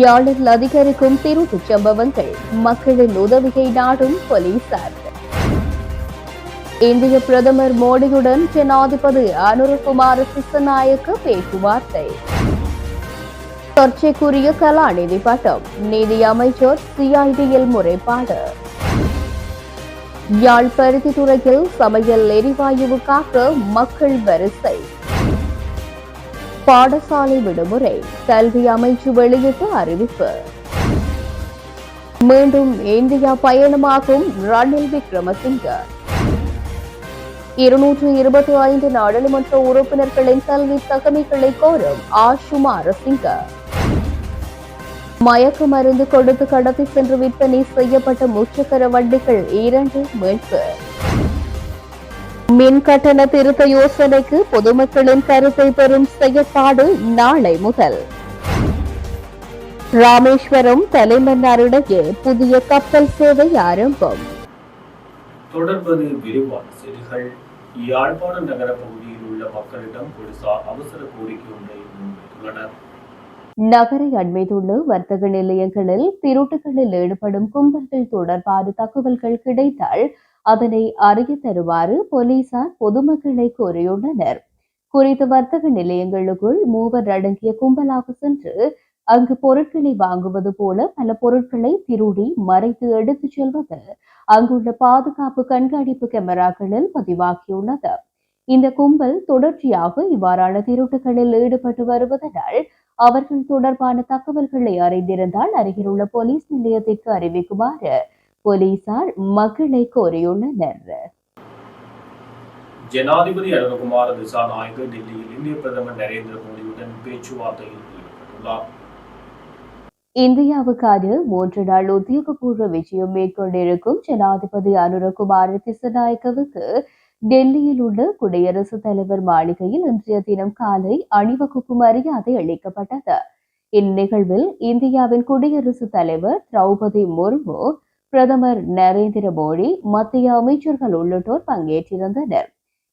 யாழில் அதிகரிக்கும் திருட்டுச் சம்பவங்கள் மக்களின் உதவியை நாடும் போலீசார். இந்திய பிரதமர் மோடியுடன் ஜனாதிபதி அனுரகுமார திசநாயக்க பேச்சுவார்த்தை. சர்ச்சைக்குரிய கலாநிதி பட்டம் நீதி அமைச்சர் சிஐடியில் முறைப்பாடு. யாழ் பருத்தித்துறையில் சமையல் எரிவாயுவுக்காக மக்கள் வரிசை. பாடசாலை விடுமுறை கல்வி அமைச்சு வெளியிட்ட அறிவிப்பு. மீண்டும் இந்தியா பயணமாகும் ரணில் விக்ரமசிங்க இருநூற்று இருபத்தி ஐந்து நாடாளுமன்ற உறுப்பினர்களின் கல்வி தகமைகளை கோரும் ஆஷுமா அரசிங்க மயக்க மருந்து கொடுத்து கடத்தி சென்று விற்பனை செய்யப்பட்ட முச்சக்கர வண்டிகள் இரண்டு மீட்பு. மின் கட்டண திருத்த யோசனைக்கு பொதுமக்களின் கருத்தை பெறும் செயற்பாடு நாளை முதல். ராமேஸ்வரம் தலைமன்னாரிடையே புதிய கப்பல் சேவை ஆரம்பம். தொடர்பது விரிவான செய்திகள். யாழ்ப்பாண நகர பகுதியில் உள்ள மக்களிடம் போலீசார் அவசர கோரிக்கை ஒன்றை முன்வைத்துள்ளனர். நகரை அண்மைத்துள்ள வர்த்தக நிலையங்களில் திருட்டுகளில் ஈடுபடும் கும்பல்கள் தொடர்பான தகவல்கள் கிடைத்தால் அதனை அறிய தருமாறு போலீசார் பொதுமக்களை கோரியுள்ளனர். குறித்த வர்த்தக நிலையங்களுக்குள் மூவர் அடங்கிய கும்பலாக சென்று அங்கு பொருட்களை வாங்குவது போல பல பொருட்களை திருடி மறைத்து எடுத்துச் செல்வது அங்குள்ள பாதுகாப்பு கண்காணிப்பு கேமராக்களில் பதிவாகியுள்ளது. இந்த கும்பல் தொடர்ச்சியாக இவ்வாறான திருட்டுகளில் ஈடுபட்டு வருவதனால் அவர்கள் தொடர்பான தகவல்களை அறிந்திருந்தால் அருகிலுள்ள போலீஸ் நிலையத்திற்கு அறிவிக்குமாறு போலீசார் மக்களை கோரியுள்ளனர். ஜனாதிபதி அனுரகுமார திசாநாயக்க டெல்லியில் இந்திய பிரதமர் நரேந்திர மோடியுடன் பேச்சுவார்த்தையில் ஈடுபட்டுள்ளார். இந்தியாவுக்கான மூன்று நாள் உத்தியோகபூர்வ விஜயம் மேற்கொண்டிருக்கும் ஜனாதிபதி அனுரகுமார திசநாயக்கவுக்கு டெல்லியில் உள்ள குடியரசுத் தலைவர் மாளிகையில் இன்றைய தினம் காலை அணிவகுப்பு மரியாதை அளிக்கப்பட்டது. இந்நிகழ்வில் இந்தியாவின் குடியரசுத் தலைவர் திரௌபதி முர்மு பிரதமர் நரேந்திர மோடி மத்திய அமைச்சர்கள் உள்ளிட்டோர் பங்கேற்றிருந்தனர்.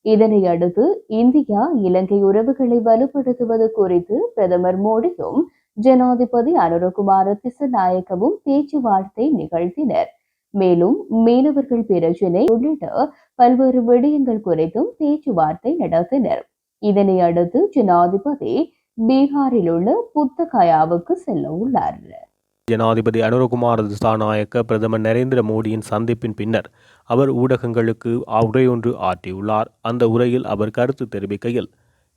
இதனை அடுத்து இந்தியா இலங்கை உறவுகளை வலுப்படுத்துவது குறித்து பிரதமர் மோடியும் ஜனாதிபதி அனுரகுமார திசநாயக்கவும் பேச்சுவார்த்தை நிகழ்த்தினர். மேலும் மீனவர்கள் பிரச்சினை உள்ளிட்ட பல்வேறு விடயங்கள் குறித்தும் பேச்சுவார்த்தை நடத்தினர். இதனை அடுத்து ஜனாதிபதி பீகாரில் உள்ள புத்தகயாவுக்கு செல்ல உள்ளார் ஜனாதிபதி அனுரகுமார் திசாநாயக்க பிரதமர் நரேந்திர மோடியின் சந்திப்பின் பின்னர் அவர் ஊடகங்களுக்கு உரையொன்று ஆற்றியுள்ளார். அந்த உரையில் அவர் கருத்து தெரிவிக்கையில்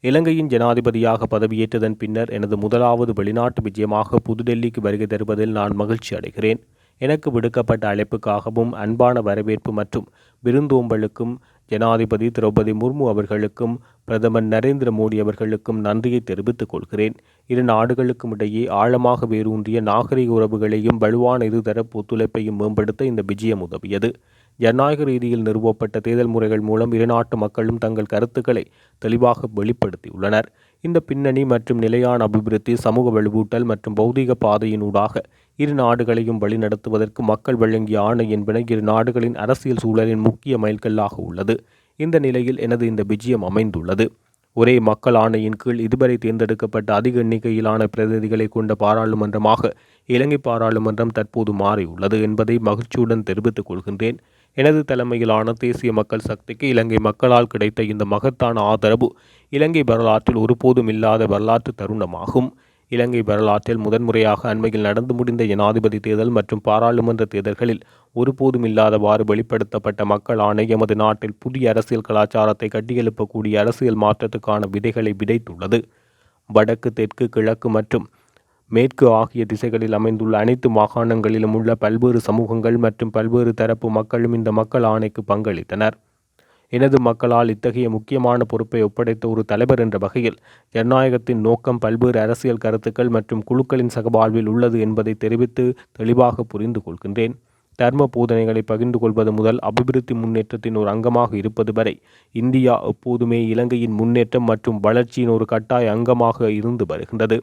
இலங்கையின் ஜனாதிபதியாக பதவியேற்றதன் பின்னர் எனது முதலாவது வெளிநாட்டு விஜயமாக புதுடெல்லிக்கு வருகை தருவதில் நான் மகிழ்ச்சி அடைகிறேன். எனக்கு விடுக்கப்பட்ட அழைப்புக்காகவும் அன்பான வரவேற்பு மற்றும் விருந்தோம்பலுக்கும் ஜனாதிபதி திரௌபதி முர்மு அவர்களுக்கும் பிரதமர் நரேந்திர மோடி அவர்களுக்கும் நன்றியை தெரிவித்துக் கொள்கிறேன். இரு நாடுகளுக்கும் இடையே ஆழமாக வேரூன்றிய நாகரிக உறவுகளையும் வலுவான இருதரப்பு ஒத்துழைப்பையும் மேம்படுத்த இந்த விஜயம் உதவியது. ஜனநாயக ரீதியில் நிறுவப்பட்ட தேர்தல் முறைகள் மூலம் இரு நாட்டு மக்களும் தங்கள் கருத்துக்களை தெளிவாக வெளிப்படுத்தியுள்ளனர். இந்த பின்னணி மற்றும் நிலையான அபிவிருத்தி சமூக வலுவூட்டல் மற்றும் பௌதீக பாதையினூடாக இரு நாடுகளையும் வழிநடத்துவதற்கு மக்கள் வழங்கிய ஆணை என்பன இரு நாடுகளின் அரசியல் சூழலின் முக்கிய மைல்கல்லாக உள்ளது. இந்த நிலையில் எனது இந்த விஜயம் அமைந்துள்ளது. ஒரே மக்கள் ஆணையின் கீழ் இதுவரை தேர்ந்தெடுக்கப்பட்ட அதிக எண்ணிக்கையிலான பிரதிநிதிகளை கொண்ட பாராளுமன்றமாக இலங்கை பாராளுமன்றம் தற்போது மாறியுள்ளது என்பதை மகிழ்ச்சியுடன் தெரிவித்துக் கொள்கின்றேன். எனது தலைமையிலான தேசிய மக்கள் சக்திக்கு இலங்கை மக்களால் கிடைத்த இந்த மகத்தான ஆதரவு இலங்கை வரலாற்றில் ஒருபோதும் இல்லாத வரலாற்று தருணமாகும். இலங்கை வரலாற்றில் முதன்முறையாக அண்மையில் நடந்து முடிந்த ஜனாதிபதி தேர்தல் மற்றும் பாராளுமன்ற தேர்தல்களில் ஒருபோதும் இல்லாதவாறு வெளிப்படுத்தப்பட்ட மக்கள் ஆணை எமது நாட்டில் புதிய அரசியல் கலாச்சாரத்தை கட்டியெழுப்பக்கூடிய அரசியல் மாற்றத்துக்கான விதைகளை விதைத்துள்ளது. வடக்கு தெற்கு கிழக்கு மற்றும் மேற்கு ஆகிய திசைகளில் அமைந்துள்ள அனைத்து மாகாணங்களிலும் உள்ள பல்வேறு சமூகங்கள் மற்றும் பல்வேறு தரப்பு மக்களும் இந்த மக்கள் ஆணைக்கு பங்களித்தனர். எனது மக்களால் இத்தகைய முக்கியமான பொறுப்பை ஒப்படைத்த ஒரு தலைவர் என்ற வகையில் ஜனநாயகத்தின் நோக்கம் பல்வேறு அரசியல் கருத்துக்கள் மற்றும் குழுக்களின் சகவாழ்வில் உள்ளது என்பதை தெரிவித்து தெளிவாக புரிந்து கொள்கின்றேன். தர்ம போதனைகளை பகிர்ந்து கொள்வது முதல் அபிவிருத்தி முன்னேற்றத்தின் ஒரு அங்கமாக இருப்பது வரை இந்தியா எப்போதுமே இலங்கையின் முன்னேற்றம் மற்றும் வளர்ச்சியின் ஒரு கட்டாய அங்கமாக இருந்து வருகின்றது.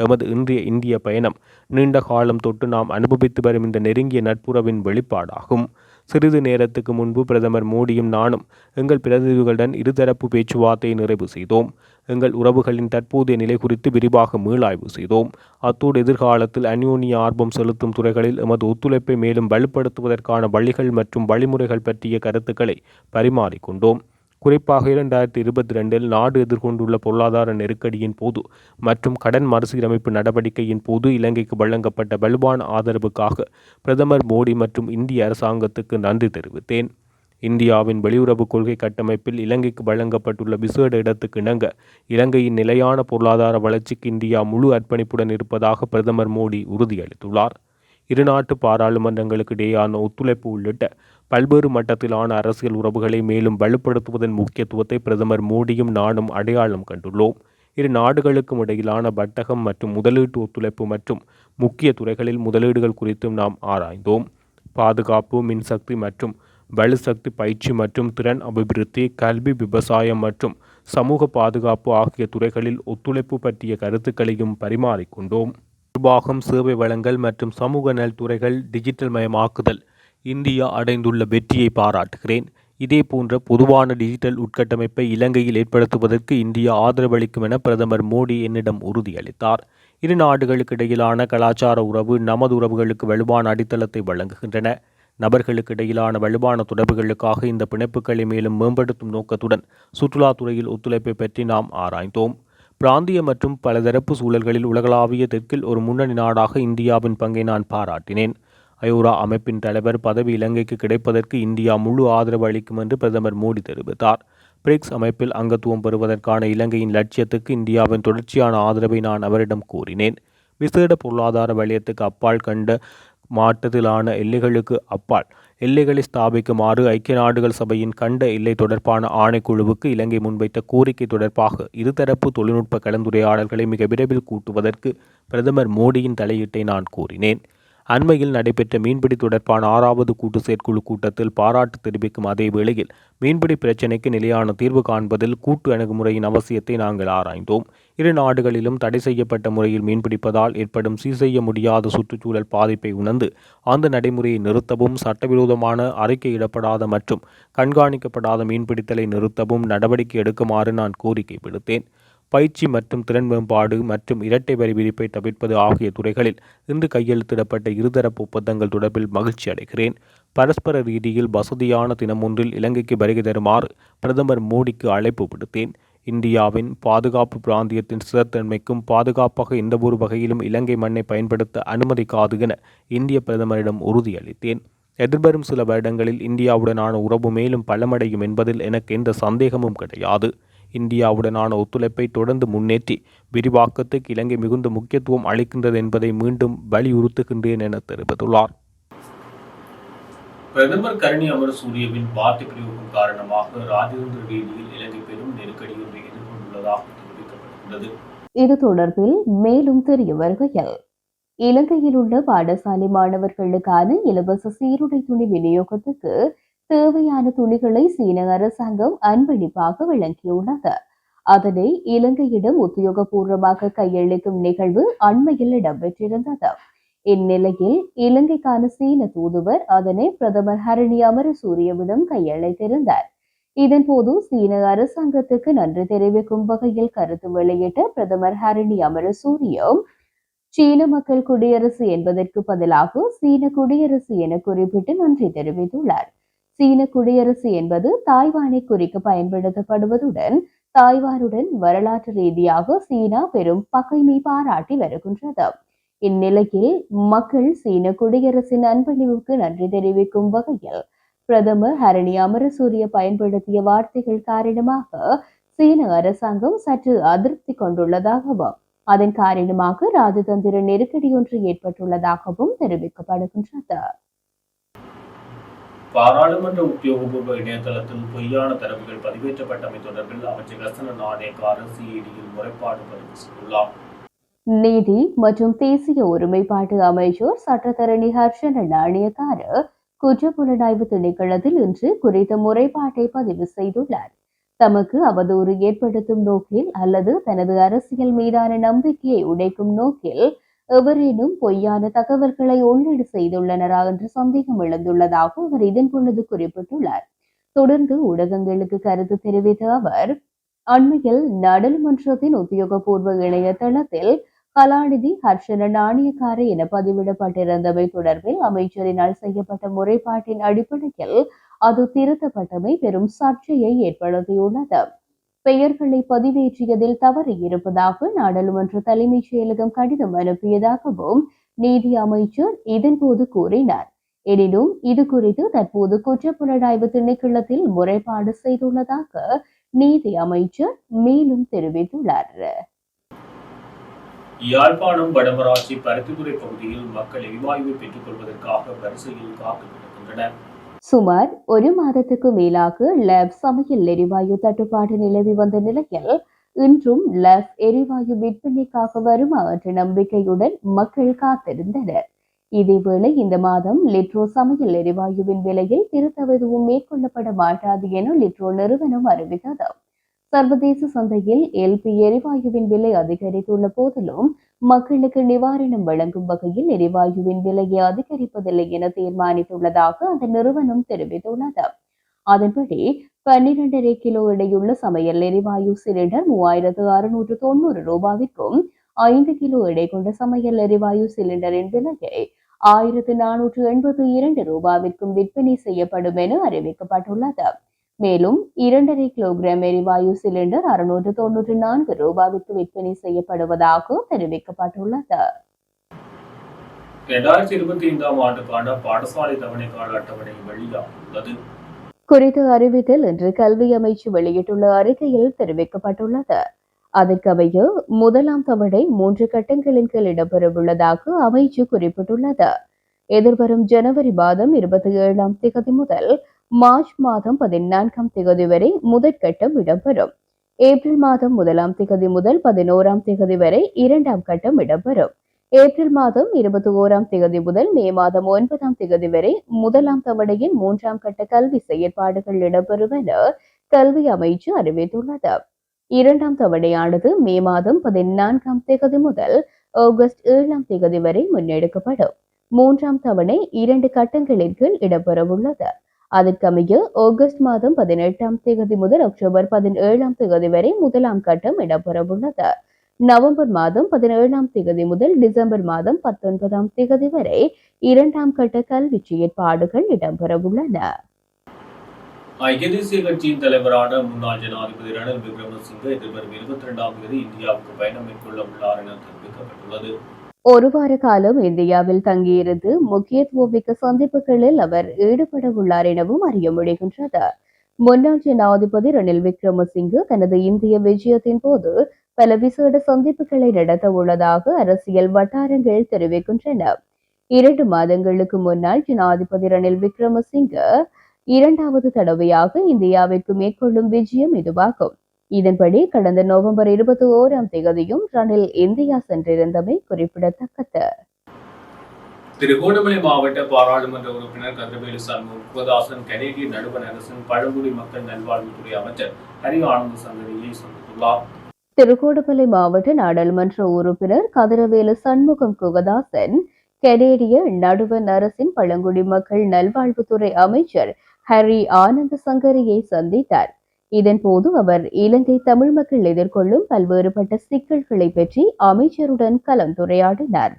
எமது இன்றைய இந்திய பயணம் நீண்ட காலம் தொட்டு நாம் அனுபவித்து வரும் இந்த நெருங்கிய நட்புறவின் வெளிப்பாடாகும். சிறிது நேரத்துக்கு முன்பு பிரதமர் மோடியும் நானும் எங்கள் பிரதிநிதிகளுடன் இருதரப்பு பேச்சுவார்த்தையை நிறைவு செய்தோம். எங்கள் உறவுகளின் தற்போதைய நிலை குறித்து விரிவாக மீளாய்வு செய்தோம். அத்தோடு எதிர்காலத்தில் அந்யோன்ய ஆர்வம் செலுத்தும் துறைகளில் எமது ஒத்துழைப்பை மேலும் வலுப்படுத்துவதற்கான வழிகள் மற்றும் வழிமுறைகள் பற்றிய கருத்துக்களை பரிமாறிக்கொண்டோம். குறிப்பாக இரண்டாயிரத்தி இருபத்தி ரெண்டில் நாடு எதிர்கொண்டுள்ள பொருளாதார நெருக்கடியின் போது மற்றும் கடன் மறுசீரமைப்பு நடவடிக்கையின் போது இலங்கைக்கு வழங்கப்பட்ட வலுவான ஆதரவுக்காக பிரதமர் மோடி மற்றும் இந்திய அரசாங்கத்துக்கு நன்றி தெரிவித்தேன். இந்தியாவின் வெளியுறவு கொள்கை கட்டமைப்பில் இலங்கைக்கு வழங்கப்பட்டுள்ள விசேட இடத்துக்கு இணங்க இலங்கையின் நிலையான பொருளாதார வளர்ச்சிக்கு இந்தியா முழு அர்ப்பணிப்புடன் இருப்பதாக பிரதமர் மோடி உறுதியளித்துள்ளார். இருநாட்டு பாராளுமன்றங்களுக்கு இடையேயான ஒத்துழைப்பு உள்ளிட்ட பல்வேறு மட்டத்திலான அரசியல் உறவுகளை மேலும் வலுப்படுத்துவதன் முக்கியத்துவத்தை பிரதமர் மோடியும் நானும் அடையாளம் கண்டுள்ளோம். இரு நாடுகளுக்கும் இடையிலான வர்த்தகம் மற்றும் முதலீட்டு ஒத்துழைப்பு மற்றும் முக்கிய துறைகளில் முதலீடுகள் குறித்தும் நாம் ஆராய்ந்தோம். பாதுகாப்பு மின்சக்தி மற்றும் வலுசக்தி பயிற்சி மற்றும் திறன் அபிவிருத்தி கல்வி விவசாயம் மற்றும் சமூக பாதுகாப்பு ஆகிய துறைகளில் ஒத்துழைப்பு பற்றிய கருத்துக்களையும் பரிமாறிக்கொண்டோம். நிர்வாகம் சேவை வழங்கல் மற்றும் சமூக நலத்துறைகள் டிஜிட்டல் மயமாக்குதல் இந்தியா அடைந்துள்ள வெற்றியை பாராட்டுகிறேன். இதேபோன்ற பொதுவான டிஜிட்டல் உட்கட்டமைப்பை இலங்கையில் ஏற்படுத்துவதற்கு இந்தியா ஆதரவளிக்கும் என பிரதமர் மோடி என்னிடம் உறுதியளித்தார். இரு நாடுகளுக்கு இடையிலான கலாச்சார உறவு நமது உறவுகளுக்கு வலுவான அடித்தளத்தை வழங்குகின்றன. நபர்களுக்கு இடையிலான வலுவான தொடர்புகளுக்காக இந்த பிணைப்புகளை மேலும் மேம்படுத்தும் நோக்கத்துடன் சுற்றுலாத்துறையில் ஒத்துழைப்பை பற்றி நாம் ஆராய்ந்தோம். பிராந்திய மற்றும் பலதரப்பு சூழல்களில் உலகளாவிய தெற்கில் ஒரு முன்னணி நாடாக இந்தியாவின் பங்கை நான் பாராட்டினேன். அயோரா அமைப்பின் தலைவர் பதவி இலங்கைக்கு கிடைப்பதற்கு இந்தியா முழு ஆதரவு அளிக்கும் என்று பிரதமர் மோடி தெரிவித்தார். பிரிக்ஸ் அமைப்பில் அங்கத்துவம் பெறுவதற்கான இலங்கையின் லட்சியத்துக்கு இந்தியாவின் தொடர்ச்சியான ஆதரவை நான் அவரிடம் கூறினேன். விசேட பொருளாதார வலயத்துக்கு அப்பால் கண்ட மாற்றத்திலான எல்லைகளுக்கு அப்பால். எல்லைகளை ஸ்தாபிக்குமாறு ஐக்கிய நாடுகள் சபையின் கண்ட எல்லை தொடர்பான ஆணைக்குழுவுக்கு இலங்கை முன்வைத்த கோரிக்கை தொடர்பாக இருதரப்பு தொழில்நுட்ப கலந்துரையாடல்களை மிக விரைவில் கூட்டுவதற்கு பிரதமர் மோடியின் தலையீட்டை நான் கூறினேன். அண்மையில் நடைபெற்ற மீன்பிடி தொடர்பான ஆறாவது கூட்டு செயற்குழு கூட்டத்தில் பாராட்டு தெரிவிக்கும் அதே வேளையில் மீன்பிடி பிரச்சினைக்கு நிலையான தீர்வு காண்பதில் கூட்டு அணுகுமுறையின் அவசியத்தை நாங்கள் ஆராய்ந்தோம். இரு நாடுகளிலும் தடை செய்யப்பட்ட முறையில் மீன்பிடிப்பதால் ஏற்படும் சீர் செய்ய முடியாத சுற்றுச்சூழல் பாதிப்பை உணர்ந்து அந்த நடைமுறையை நிறுத்தவும் சட்டவிரோதமான அறிக்கையிடப்படாத மற்றும் கண்காணிக்கப்படாத மீன்பிடித்தலை நிறுத்தவும் நடவடிக்கை எடுக்குமாறு நான் கோரிக்கை விடுத்தேன். பயிற்சி மற்றும் திறன் மேம்பாடு மற்றும் இரட்டை வரி விதிப்பை தவிர்ப்பது ஆகிய துறைகளில் இன்று கையெழுத்திடப்பட்ட இருதரப்பு ஒப்பந்தங்கள் தொடர்பில் மகிழ்ச்சி அடைகிறேன். பரஸ்பர ரீதியில் வசதியான தினமொன்றில் இலங்கைக்கு வருகை தருமாறு பிரதமர் மோடிக்கு அழைப்பு விடுத்தேன். இந்தியாவின் பாதுகாப்பு பிராந்தியத்தின் ஸ்திரத்தன்மைக்கும் பாதுகாப்பாக எந்தவொரு வகையிலும் இலங்கை மண்ணை பயன்படுத்த அனுமதிக்காது என இந்திய பிரதமரிடம் உறுதியளித்தேன். எதிர்வரும் சில வருடங்களில் இந்தியாவுடனான உறவு மேலும் பலமடையும் என்பதில் எனக்கு எந்த சந்தேகமும் கிடையாது. இந்தியாவுடனான ஒத்துழைப்பை தொடர்ந்து முன்னேற்றி விரிவாக்கத்துக்கு இலங்கை மிகுந்த முக்கியத்துவம் அளிக்கின்றது என்பதை மீண்டும் வலியுறுத்துகின்றேன் என தெரிவித்துள்ளார். பிரதமர் கரணி அமரசூரியவின் வார்த்தை பிரயோகம் காரணமாக ராஜதந்திர ரீதியில் இலங்கை பெரும் நெருக்கடி ஒன்றை எதிர்கொண்டுள்ளதாக தெரிவிக்கப்பட்டுள்ளது இது தொடர்பில் மேலும் தெரிய வருகையில் இலங்கையில் உள்ள பாடசாலை மாணவர்களுக்கான இலவச சீருடை துணி விநியோகத்துக்கு தேவையான துணிகளை சீன அரசாங்கம் அன்பளிப்பாக வழங்கியுள்ளது அதனை இலங்கையிடம் உத்தியோகபூர்வமாக கையளிக்கும் நிகழ்வு அண்மையில் இடம்பெற்றிருந்தது. இந்நிலையில் இலங்கைக்கான சீன தூதுவர் அதனை பிரதமர் ஹரணி அமரசூரியவிடம் கையளித்திருந்தார். இதன்போது சீன அரசாங்கத்துக்கு நன்றி தெரிவிக்கும் வகையில் கருத்து வெளியிட்ட பிரதமர் ஹரணி அமரசூரியம் சீன மக்கள் குடியரசு என்பதற்கு பதிலாக சீன குடியரசு என குறிப்பிட்டு நன்றி தெரிவித்துள்ளார். சீன குடியரசு என்பது தாய்வானை குறிக்க பயன்படுத்தப்படுவதுடன் தாய்வானுடன் வரலாற்று ரீதியாக சீனா பெரும் பகைமை பாராட்டி வருகின்றது. இந்நிலையில் மக்கள் சீன குடியரசின் அன்பளிவுக்கு நன்றி தெரிவிக்கும் வகையில் பிரதமர் ஹரணி அமரசூரிய பயன்படுத்திய வார்த்தைகள் காரணமாக சீன அரசாங்கம் சற்று அதிருப்தி கொண்டுள்ளதாகவும் அதன் காரணமாக ராஜதந்திர நெருக்கடி ஒன்று ஏற்பட்டுள்ளதாகவும் தெரிவிக்கப்படுகின்றது. பாராளுமன்ற உத்தியோகபூர்வ இணையதளத்தில் பொய்யான தரவுகள் பதிவேற்றப்பட்டமை தொடர்பில் அமைச்சர் ரசன நாணயக்கார சிஐடியில் முறைப்பாடு பதிவு செய்துள்ளார். நீதி மற்றும் தேசிய ஒருமைப்பாட்டு அமைச்சர் சட்டத்தரணி ஹர்ஷன நாணயக்கார குற்ற புலனாய்வு திணைக்களத்தில் இன்று குறித்த முறைப்பாட்டை பதிவு செய்துள்ளார். தமக்கு அவதூறு ஏற்படுத்தும் நோக்கில் அல்லது தனது அரசியல் மீதான நம்பிக்கையை உடைக்கும் நோக்கில் எவரேனும் பொய்யான தகவல்களை உள்ளீடு செய்துள்ளனரா என்று சந்தேகம் எழுந்துள்ளதாக அவர் இதன் பொழுது குறிப்பிட்டுள்ளார். தொடர்ந்து ஊடகங்களுக்கு கருத்து தெரிவித்த அவர் அண்மையில் நாடாளுமன்றத்தின் உத்தியோகபூர்வ இணையதளத்தில் கலாநிதி ஹர்ஷன நாணயக்கார என பதிவிடப்பட்டிருந்தமை தொடர்பில் அமைச்சரினால் செய்யப்பட்ட முறைப்பாட்டின் அடிப்படையில் அது திருத்தப்பட்டமை பெரும் சர்ச்சையை ஏற்படுத்தியுள்ளது. பெயர்களை பதிவேற்றியதில் தவறு இருப்பதாக நாடாளுமன்ற தலைமைச் செயலகம் கடிதம் அனுப்பியதாகவும் நீதி அமைச்சர் இதன்போது கூறினார். எனினும் இது குறித்து தற்போது குற்றப்புலனாய்வு திணைக்களத்தில் முறைப்பாடு செய்துள்ளதாக நீதி அமைச்சர் மேலும் தெரிவித்துள்ளார். யாழ்ப்பாணம் வடமராட்சி பருத்தித்துறை பகுதியில் மக்கள் எரிவாயுவை பெற்றுக் கொள்வதற்காக வரிசையில் காத்து காத்துக்கொண்டிருக்கின்றனர் சுமார் ஒரு மாதத்துக்கு மேலாக லேப் சமையல் எரிவாயு தட்டுப்பாடு நிலவி வந்த நிலையில் இன்றும் லேப் எரிவாயு விற்பனைக்காக வருமா என்ற நம்பிக்கையுடன் மக்கள் காத்திருந்தனர். இதேவேளை இந்த மாதம் லிட்ரோ சமையல் எரிவாயுவின் விலையில் திருத்தவதுவும் மேற்கொள்ளப்பட மாட்டாது என லிட்ரோ நிறுவனம் அறிவித்தது. சர்வதேச சந்தையில் எல்பி எரிவாயுவின் விலை அதிகரித்துள்ள போதிலும் மக்களுக்கு நிவாரணம் வழங்கும் வகையில் எரிவாயுவின் விலையை அதிகரிப்பதில்லை என தீர்மானித்துள்ளதாக அந்த நிறுவனம் தெரிவித்துள்ளது. அதன்படி பன்னிரண்டரை கிலோ எடையுள்ள சமையல் எரிவாயு சிலிண்டர் மூவாயிரத்து அறுநூற்று தொண்ணூறு ரூபாவிற்கும் ஐந்து கிலோ எடை கொண்ட சமையல் எரிவாயு சிலிண்டரின் விலையை ஆயிரத்து நானூற்று எண்பத்தி இரண்டு ரூபாவிற்கும் விற்பனை செய்யப்படும் என அறிவிக்கப்பட்டுள்ளது. மேலும் இரண்டரை கிலோகிராம் எரிவாயு சிலிண்டர் அறுநூற்று தொன்னூற்று நான்கு ரூபாவிற்கு விற்பனை செய்யப்படுவதாக தெரிவிக்கப்பட்டுள்ளது. இரண்டாயிரத்தி இருபத்தி ஐந்தாம் ஆண்டுக்கான பாடசாலை தவணைக்கால அட்டவணை வெளியாகியுள்ளது குறித்த அறிவித்தல் இன்று கல்வி அமைச்சு வெளியிட்டுள்ள அறிக்கையில் தெரிவிக்கப்பட்டுள்ளது. அதற்கமைய முதலாம் தவணை மூன்று கட்டங்களின் கீழ் இடம்பெறவுள்ளதாக அமைச்சு குறிப்பிட்டுள்ளது. எதிர்வரும் ஜனவரி மாதம் இருபத்தி ஏழாம் திகதி முதல் மார்ச் மாதம் பதினான்காம் தேதி வரை முதற்கட்டம் இடம்பெறும். ஏப்ரல் மாதம் முதலாம் தேதி முதல் பதினோராம் தேதி வரை இரண்டாம் கட்டம் இடம்பெறும். ஏப்ரல் மாதம் இருபத்தி ஓராம் தேதி முதல் மே மாதம் ஒன்பதாம் தேதி வரை முதலாம் தவணையின் மூன்றாம் கட்ட கல்வி செயற்பாடுகள் இடம்பெறும் என கல்வி அமைச்சு அறிவித்துள்ளது. இரண்டாம் தவணையானது மே மாதம் பதினான்காம் தேதி முதல் ஆகஸ்ட் ஏழாம் தேதி வரை முன்னெடுக்கப்படும். மூன்றாம் தவணை இரண்டு கட்டங்களின் கீழ் இடம்பெறவுள்ளது. அதற்கமைய ஆகஸ்ட் மாதம் பதினெட்டாம் தேதி முதல் அக்டோபர் பதினேழாம் தேதி வரை முதலாம் கட்டம் இடம்பெறவுள்ளது. நவம்பர் மாதம் பதினேழாம் தேதி முதல் டிசம்பர் மாதம் பத்தொன்பதாம் தேதி வரை இரண்டாம் கட்ட கல்வி செயற்பாடுகள் இடம்பெறவுள்ளன. ஐக்கிய தேசிய கட்சியின் தலைவரான முன்னாள் ஜனாதிபதி ரணில் விக்ரமசிங்கே எதிர்வரும் இருபத்தி இரண்டாம் தேதி இந்தியாவுக்கு பயணம் மேற்கொள்ள உள்ளார் என தெரிவிக்கப்பட்டுள்ளது. ஒரு வார காலம் இந்தியாவில் தங்கியிருந்து முக்கியத்துவமிக்க சந்திப்புகளில் அவர் ஈடுபட உள்ளார் எனவும் அறிய முடிகின்றது. முன்னாள் ஜனாதிபதி ரணில் விக்ரமசிங்கு தனது இந்திய விஜயத்தின் போது பல விசேட சந்திப்புகளை நடத்த உள்ளதாக அரசியல் வட்டாரங்கள் தெரிவிக்கின்றன. இரண்டு மாதங்களுக்கு முன்னால் ஜனாதிபதி ரணில் விக்ரமசிங்க இரண்டாவது தடவையாக இந்தியாவிற்கு மேற்கொள்ளும் விஜயம் இதுவாகும். இதன்படி கடந்த நவம்பர் இருபத்தி ஓராம் தேதியும் ரணில் இந்தியா சென்றிருந்தமை குறிப்பிடத்தக்கது. திருகோணமலை மாவட்ட பாராளுமன்ற உறுப்பினர் கதிரவேலு சண்முகம் முகதாசன் கனேடிய நடுவண் அரசின் பழங்குடி மக்கள் நல்வாழ்வுத்துறை அமைச்சர் ஹரி ஆனந்த சங்கரியை சந்தித்துள்ளார். திருகோணமலை மாவட்ட நாடாளுமன்ற உறுப்பினர் கதிரவேலு சண்முகம் குகதாசன் கனேடிய நடுவண் அரசின் பழங்குடி மக்கள் நல்வாழ்வுத்துறை அமைச்சர் ஹரி ஆனந்த சங்கரியை சந்தித்தார். இதன்போது அவர் இலங்கை தமிழ் மக்கள் எதிர்கொள்ளும் பல்வேறுபட்ட சிக்கல்களை பற்றி அமைச்சருடன் கலந்துரையாடினார்.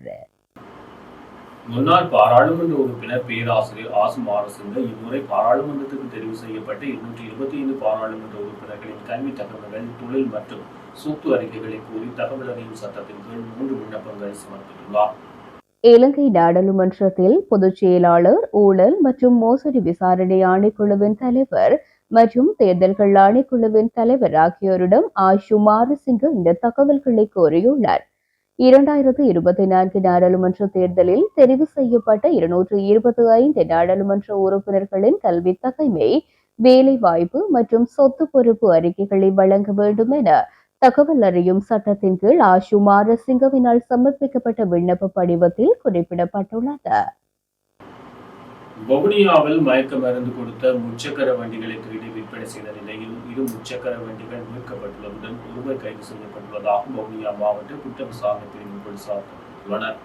முன்னாள் பாராளுமன்ற உறுப்பினர் பேராசிரியர் ஆசு மாரசிங்க இம்முறை பாராளுமன்றத்துக்கு தெரிவு செய்யப்பட்ட இருநூற்றி இருபத்தி ஐந்து பாராளுமன்ற உறுப்பினர்களின் கல்வி தகவல்கள் தொழில் மற்றும் சொத்து அறிக்கைகளை கூறி தகவல் அறியும் சட்டத்தின் கீழ் மூன்று விண்ணப்பங்கள் சமர்ப்பித்துள்ளார். இலங்கை நாடாளுமன்றத்தில் பொதுச் செயலாளர் ஊழல் மற்றும் மோசடி விசாரணை ஆணைக்குழுவின் தலைவர் மற்றும் தேர்தல்கள் ஆணைக்குழுவின் தலைவர் ஆகியோரிடம் ஆஷு மாரசிங்க இந்த தகவல்களை கோரியுள்ளார். இரண்டாயிரத்தி இருபத்தி நான்கு நாடாளுமன்ற தேர்தலில் தெரிவு செய்யப்பட்ட இருநூற்று இருபத்தி ஐந்து நாடாளுமன்ற உறுப்பினர்களின் கல்வி தகைமை வேலை வாய்ப்பு மற்றும் சொத்து பொறுப்பு அறிக்கைகளை வழங்க வேண்டும் என தகவல் அறியும் சட்டத்தின் கீழ் ஆஷு மாரசிங்கவினால் சமர்ப்பிக்கப்பட்ட விண்ணப்ப படிவத்தில் குறிப்பிடப்பட்டுள்ளது. வவுனியாவில் மயக்க மருந்து கொடுத்த முச்சக்கர வண்டிகளை திருடி விற்பனை செய்த நிலையில் இரு முச்சக்கர வண்டிகள் மீட்கப்பட்டுள்ளதுடன் ஒருவர் கைது செய்யப்பட்டுள்ளதாக வவுனியா மாவட்ட குற்ற விசாரணை பிரிவு போலீசார் தெரிவித்துள்ளனர்.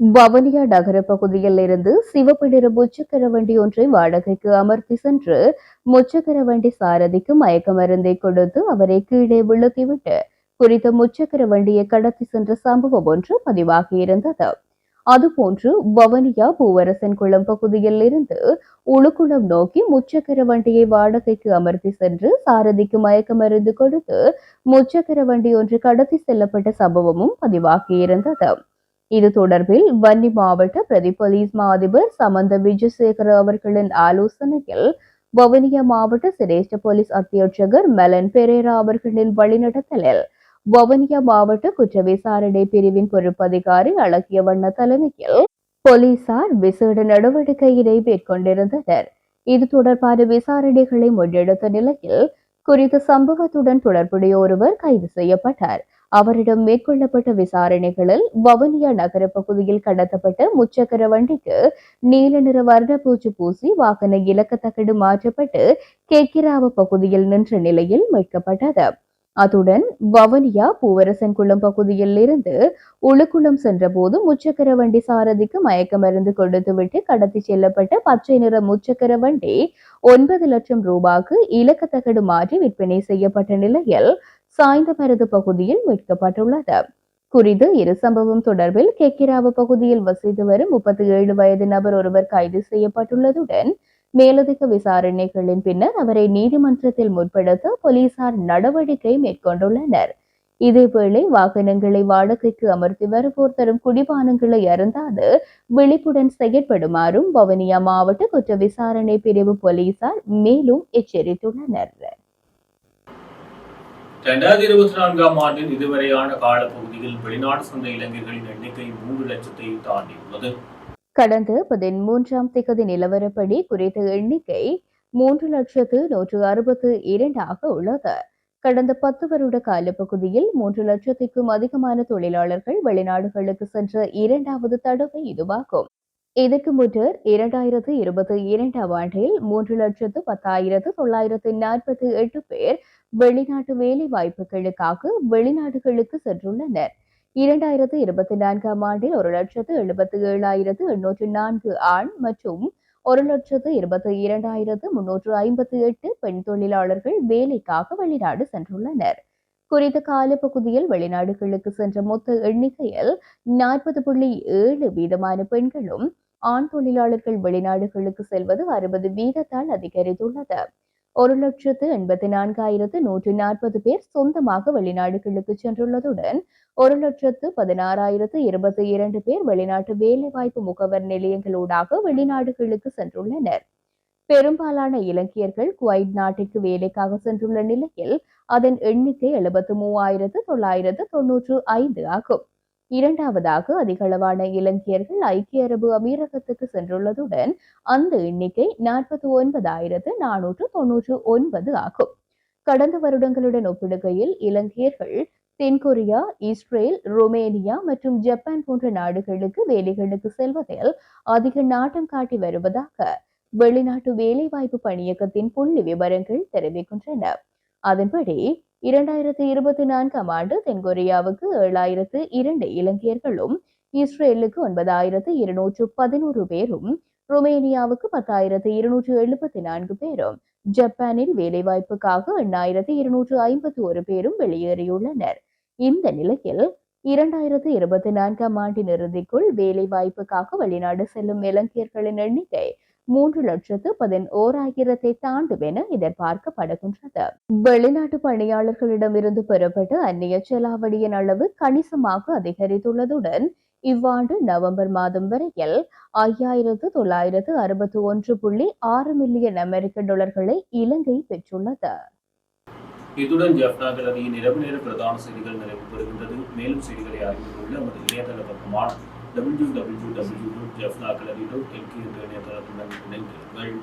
வவனியா நகர பகுதியில் இருந்து சிவப்பு நிற முச்சக்கர வண்டி ஒன்றை வாடகைக்கு அமர்த்தி சென்று முச்சக்கர வண்டி சாரதிக்கு மயக்க மருந்தை கொடுத்து அவரை கீழே விழுத்திவிட்டு குறித்த முச்சக்கர வண்டியை கடத்தி சென்ற சம்பவம் ஒன்று பதிவாகியிருந்தது. அதுபோன்று வவனியா பூவரசன் குளம் பகுதியில் இருந்து உளுக்குளம் நோக்கி முச்சக்கர வண்டியை வாடகைக்கு அமர்த்தி சென்று சாரதிக்கு மயக்க மருந்து கொடுத்து முச்சக்கர வண்டி ஒன்று கடத்தி செல்லப்பட்ட சம்பவமும் பதிவாகியிருந்தது. இது தொடர்பில் வன்னி மாவட்ட பிரதி போலீஸ் மா அதிபர் சமந்த விஜயசேகர அவர்களின் ஆலோசனையில் வவுனியா மாவட்ட சிரேஷ்ட போலீஸ் அத்தியட்சகர் மெலன் பெரேரா அவர்களின் வழிநடத்தலில் வவுனியா மாவட்ட குற்ற விசாரணை பிரிவின் பொறுப்பதிகாரி அழகிய வண்ண தலைமையில் போலீசார் விசேட நடவடிக்கையினை மேற்கொண்டிருந்தனர். இது தொடர்பான விசாரணைகளை முன்னெடுத்த நிலையில் குறித்த சம்பவத்துடன் தொடர்புடைய ஒருவர் கைது செய்யப்பட்டார். அவரிடம் மேற்கொள்ளப்பட்ட விசாரணைகளில் வவுனியா நகர பகுதியில் கடத்தப்பட்ட முச்சக்கர வண்டிக்கு நீல நிற வர்ண பூச்சி பூசி வாகன இலக்கத்தகடு மாற்றப்பட்டு கேக்கிராவ பகுதியில் நின்ற நிலையில் மீட்கப்பட்டது. அத்துடன் வவுனியா பூவரசன்குளம் பகுதியில் இருந்து உளுக்குளம் சென்றபோது முச்சக்கர வண்டி சாரதிக்கு மயக்க மருந்து கொடுத்துவிட்டு கடத்தி செல்லப்பட்ட பச்சை நிற முச்சக்கர வண்டி ஒன்பது லட்சம் ரூபாய்க்கு இலக்கத்தகடு மாற்றி விற்பனை செய்யப்பட்ட நிலையில் சாய்ந்தமருது பகுதியில் மீட்கப்பட்டுள்ளது. குறித்து இரு சம்பவம் தொடர்பில் கெக்கிராவு பகுதியில் வசித்து வரும் முப்பத்தி ஏழு வயது நபர் ஒருவர் கைது செய்யப்பட்டுள்ளதுடன் மேலதிக விசாரணைகளின் பின்னர் அவரை நீதிமன்றத்தில் முற்படுத்த போலீசார் நடவடிக்கை மேற்கொண்டுள்ளனர். இதேவேளை வாகனங்களை வாடகைக்கு அமர்த்தி வருவோர் தரும் குடிபானங்களை அருந்தாது விழிப்புடன் செயற்படுமாறும் வவுனியா மாவட்ட குற்ற விசாரணை பிரிவு போலீசார் மேலும் எச்சரித்துள்ளனர். இரண்டாயிரத்தி இருபத்தி நான்காம் ஆண்டின் இதுவரையான காலப்பகுதியில் வெளிநாடு சொந்த இளைஞர்களின் எண்ணிக்கை மூன்று லட்சத்தை தாண்டியுள்ளது. கடந்த பதிமூன்றாம் திகதி நிலவரப்படி குறித்த எண்ணிக்கை மூன்று லட்சத்து நூற்று அறுபத்து இரண்டாக உள்ளது. கடந்த பத்து வருட காலப்பகுதியில் மூன்று லட்சத்திற்கும் அதிகமான தொழிலாளர்கள் வெளிநாடுகளுக்கு சென்ற இரண்டாவது தடவை இதுவாகும். இதற்கு முன்னர் இரண்டாயிரத்து இருபத்தி இரண்டாம் ஆண்டில் மூன்று லட்சத்து பத்தாயிரத்து தொள்ளாயிரத்து நாற்பத்தி எட்டு பேர் வெளிநாட்டு வேலை வாய்ப்புகளுக்காக வெளிநாடுகளுக்கு சென்றுள்ளனர். இரண்டாயிரத்து இருபத்தி நான்காம் ஆண்டில் ஒரு லட்சத்து எழுபத்தி ஏழாயிரத்து எண்ணூற்று நான்கு ஆண் மற்றும் ஒரு லட்சத்து இருபத்தி இரண்டாயிரத்து முன்னூற்று ஐம்பத்தி எட்டு பெண் தொழிலாளர்கள் வேலைக்காக வெளிநாடு சென்றுள்ளனர். குறித்த காலப்பகுதியில் வெளிநாடுகளுக்கு சென்ற மொத்த எண்ணிக்கையில் நாற்பது புள்ளி ஏழு வீதமான பெண்களும் ஆண் தொழிலாளர்கள் வெளிநாடுகளுக்கு செல்வது அறுபது வீதத்தால் அதிகரித்துள்ளது. ஒரு லட்சத்து எண்பத்தி நான்காயிரத்து நூற்று நாற்பது பேர் சொந்தமாக வெளிநாடுகளுக்கு சென்றுள்ளதுடன் ஒரு லட்சத்து பதினாறாயிரத்து இருபத்தி இரண்டு பேர் வெளிநாட்டு வேலைவாய்ப்பு முகவர் நிலையங்களூடாக வெளிநாடுகளுக்கு சென்றுள்ளனர். பெரும்பாலான இலங்கையர்கள் குவைட் நாட்டிற்கு வேலைக்காக சென்றுள்ள நிலையில் அதன் எண்ணிக்கை எழுபத்து மூவாயிரத்து தொள்ளாயிரத்து தொன்னூற்று ஐந்து ஆகும். இரண்டாவதாக அதிகளவான இலங்கையர்கள் ஐக்கிய அரபு அமீரகத்துக்கு சென்றுள்ளதுடன் அந்த எண்ணிக்கை நாற்பத்தி ஒன்பதாயிரத்து நானூற்று தொன்னூற்று ஒன்பது ஆகும். கடந்த வருடங்களுடன் ஒப்பிடுகையில் இலங்கையர்கள் தென்கொரியா இஸ்ரேல் ருமேனியா மற்றும் ஜப்பான் போன்ற நாடுகளுக்கு வேலைகளுக்கு செல்வதில் அதிக நாட்டம் காட்டி வருவதாக வெளிநாட்டு வேலைவாய்ப்பு பணியகத்தின் புள்ளி விவரங்கள் தெரிவிக்கின்றன. அதன்படி இரண்டாயிரத்தி இருபத்தி நான்காம் ஆண்டு தென்கொரியாவுக்கு ஏழாயிரத்து இரண்டு இலங்கையர்களும் இஸ்ரேலுக்கு ஒன்பதாயிரத்து இருநூற்று பதினோரு பேரும் ருமேனியாவுக்கு பத்தாயிரத்து இருநூற்று எழுபத்தி நான்கு பேரும் ஜப்பானில் வேலைவாய்ப்புக்காக எண்ணாயிரத்து இருநூற்று ஐம்பத்தி ஒரு பேரும் வெளியேறியுள்ளனர். இந்த நிலையில் இரண்டாயிரத்து இருபத்தி நான்காம் ஆண்டின் இறுதிக்குள் வேலைவாய்ப்புக்காக வெளிநாடு செல்லும் இலங்கையர்களின் எண்ணிக்கை மூன்று லட்சத்து பதினோராயிரத்தை தாண்டும் என எதிர்பார்க்கப்படுகின்றது. வெளிநாட்டு பணியாளர்களிடமிருந்து பெறப்பட்ட அந்நிய செலாவணியின் அளவு கணிசமாக அதிகரித்துள்ளதுடன் இவ்வாண்டு நவம்பர் மாதம் வரையில் ஐயாயிரத்து தொள்ளாயிரத்து அறுபத்தி ஒன்று புள்ளி ஆறு மில்லியன் அமெரிக்க டாலர்களை இலங்கை பெற்றுள்ளது. இத்துடன் ஜெஃப்னா கலரியின் இரவு நேர பிரதான செய்திகள் நிறைவு பெறுகின்றது மேலும் செய்திகளை அறிந்து கொள்ள நமது இணையதள பக்கமான www.jafnaakademy.mk internet waarin